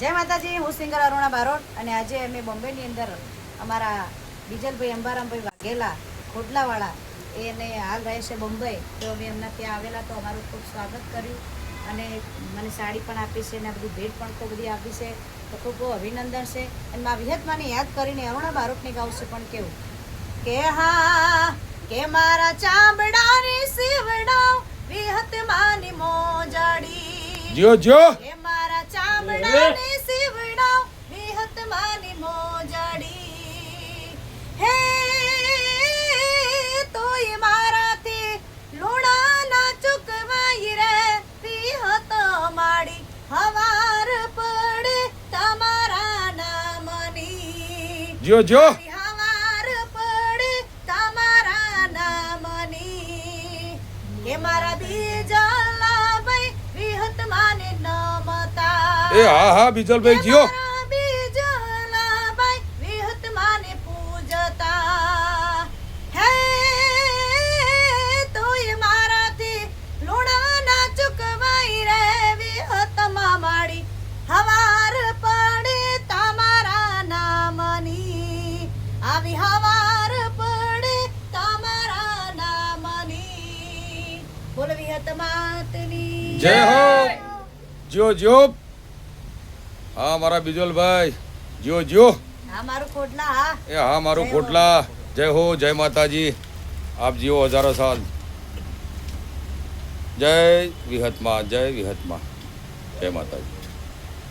જય માતાજી, હું સિંગર અરુણા બારોટ અને આજે અમે બોમ્બેની અંદર અમારા બીજલભાઈ અંબારામભાઈ વાઘેલા, ખોટલાવાળા, એને હાલ રહે છે બોમ્બે. તો અમે એમના ત્યાં આવેલા, તો અમારું ખૂબ સ્વાગત કર્યું અને મને સાડી પણ આપી છે અને બધી ભેટ પણ ખૂબ બધી આપી છે. તો ખૂબ અભિનંદન છે. અને મા વિહતમાને યાદ કરીને અરુણા બારોટને ગાવું છે પણ કેવું. કે હા, કે મારા ચામડાની સીવડાવ વિહતમાની મોજાડી. જો જ્યો. માને નમતા. એ હા હા બીજલભાઈ જ્યો. આવી હવાર પડે તમારા નામની. બોલવી હત માતની. જય હો! જો જો હા મારા બીજલભાઈ. જો જ્યો હા મારું ખોટલા હા. એ હા મારું જય જય હો જય માતાજી. આપ જીવો હજારો સાલ. જય વિહતમાં જય વિહતમાં. જય માતાજી.